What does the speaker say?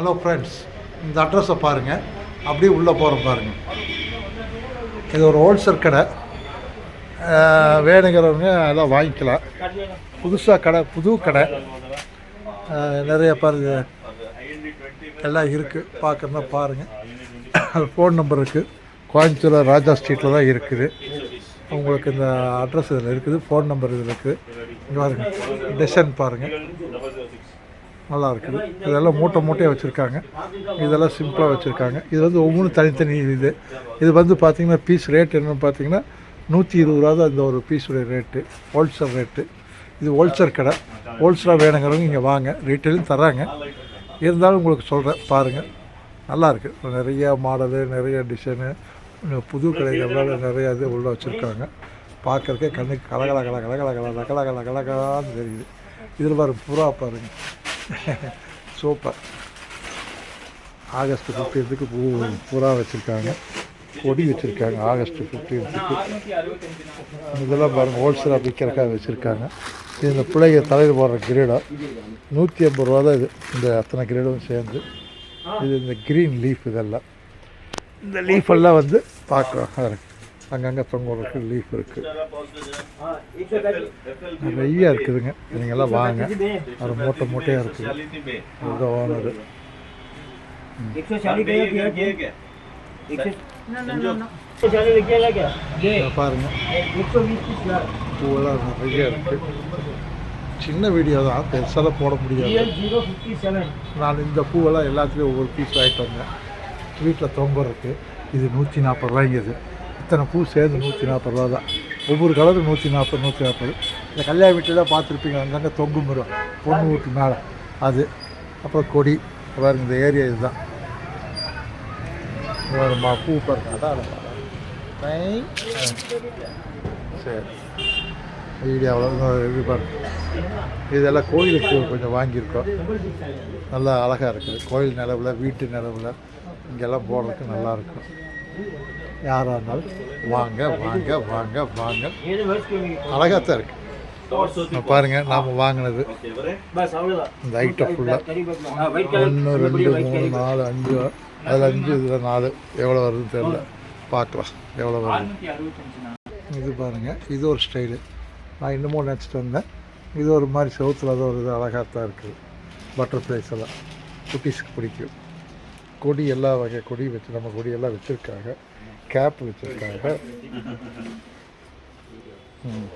Hello friends இந்த அட்ரஸை பாருங்கள் அப்படியே உள்ளே போகிறோம் பாருங்கள் இது ஒரு ஹோல்சேல் கடை. வேணுங்கிறவங்க எல்லாம் வாங்கிக்கலாம் புதுசாக கடை புது கடை. நிறைய பாருங்க எல்லாம் இருக்குது பார்க்குறதா பாருங்கள் ஃபோன் நம்பர் இருக்குது கோயம்புத்தூர் ராஜா ஸ்ட்ரீட்டில் தான் இருக்குது. உங்களுக்கு இந்த அட்ரஸ் இதில் இருக்குது. ஃபோன் நம்பர் இதில் இருக்குது இங்கே பாருங்கள் டிசைன் பாருங்கள் நல்லா இருக்குது இதெல்லாம் மூட்டை மூட்டையாக வச்சுருக்காங்க. இதெல்லாம் சிம்பிளாக வச்சுருக்காங்க. இது வந்து ஒவ்வொன்றும் தனித்தனி இது. இது வந்து பார்த்திங்கன்னா பீஸ் ரேட் என்னென்னு பார்த்தீங்கன்னா நூற்றி இருபது ரூபா தான் இந்த ஒரு பீஸுடைய ரேட்டு ஹோல்சேல் ரேட்டு இது ஹோல்சேல் கடை. ஹோல்சேலாக வேணுங்கிறவங்க இங்கே வாங்க. ரீட்டைலும் தராங்க இருந்தாலும் உங்களுக்கு சொல்கிறேன் பாருங்கள் நல்லா இருக்குது நிறைய மாடலு நிறைய டிசைனு புது கடைகள் நிறைய இது உள்ளே வச்சுருக்காங்க. பார்க்குறக்கே கண்ணுக்கு கலகல கல கலகல கல கலகலான்னு தெரியுது. இதில் பாரு புறா பாருங்கள் சூப்பர் ஆகஸ்ட் ஃபிஃப்டீன்த்துக்கு பூ பூரா வச்சுருக்காங்க. கொடி வச்சுருக்காங்க ஆகஸ்ட் ஃபிஃப்டீன்த்துக்கு இதெல்லாம் பாருங்கள் ஹோல்சேலாக விற்கிறக்காக வச்சுருக்காங்க. இது இந்த பிள்ளைங்க தலையில் போடுற கிரீடம் நூற்றி ஐம்பது ரூபா தான் இது. இந்த அத்தனை கிரீடும் சேர்ந்து. இது இந்த க்ரீன் லீஃப் இதெல்லாம். இந்த லீஃப் எல்லாம் வந்து பார்க்கலாம். அங்கங்கே தொங்கல் இருக்குது லீஃப் இருக்குது நிறைய இருக்குதுங்க. நீங்கள்லாம் வாங்க. அது மூட்டை மூட்டையாக இருக்குது. அதுதான் ஓனர் பாருங்க. நிறைய இருக்குது சின்ன வீடியோ தான். பெருசாக போட முடியாது. நான் இந்த பூவெல்லாம் எல்லாத்துலேயும் ஒவ்வொரு பீஸ் வாங்கிட்டு வந்தேன். வீட்டில் தொங்க இது நூற்றி நாற்பது ரூபாய்ங்குது அத்தனை இத்தனை பூ சேர்ந்து நூற்றி நாற்பது ரூபா தான். ஒவ்வொரு கலரும் நூற்றி நாற்பது நூற்றி நாற்பது. இந்த கல்யாண வீட்டில் தான் பார்த்துருப்பீங்க அங்கங்கே தொங்கு மரம் பொண்ணு வீட்டு மேலே. அது. அப்புறம் கொடி. பாருங்க இந்த ஏரியா இதுதான். ஒரு மா பூ பாருங்க அதான் சரி. வீடியோவில் இது பாருங்க. இதெல்லாம் கோயிலுக்கு கொஞ்சம் வாங்கியிருக்கோம். நல்லா அழகாக இருக்குது. கோயில் நிலவில் வீட்டு நிலவில் இங்கெல்லாம் போடுறதுக்கு நல்லாயிருக்கும் யாராக இருந்தாலும். வாங்க வாங்க வாங்க வாங்க. அழகாக தான் இருக்குது பாருங்க நாம வாங்கினது. இந்த ஐட்டம் ஃபுல்லாக ஒன்று ரெண்டு மூணு நாலு அஞ்சு. அதில் அஞ்சு இதில் நாலு. எவ்வளோ வருதுன்னு தெரில பார்க்கலாம். எவ்வளோ வருது? இது பாருங்கள் இது ஒரு ஸ்டைலு நான் இன்னமும் நினச்சிட்டு வந்தேன். இது ஒரு மாதிரி செவுத்தில் அது ஒரு இது அழகாக தான் இருக்குது. பட்டர்ஃப்ளைஸ் எல்லாம். குட்டீஸுக்கு பிடிக்கும். கொடி எல்லா வகை கொடி வச்சு நம்ம கொடி எல்லாம் வச்சுருக்காங்க. கேப் வச்சுருக்காங்க. ம்.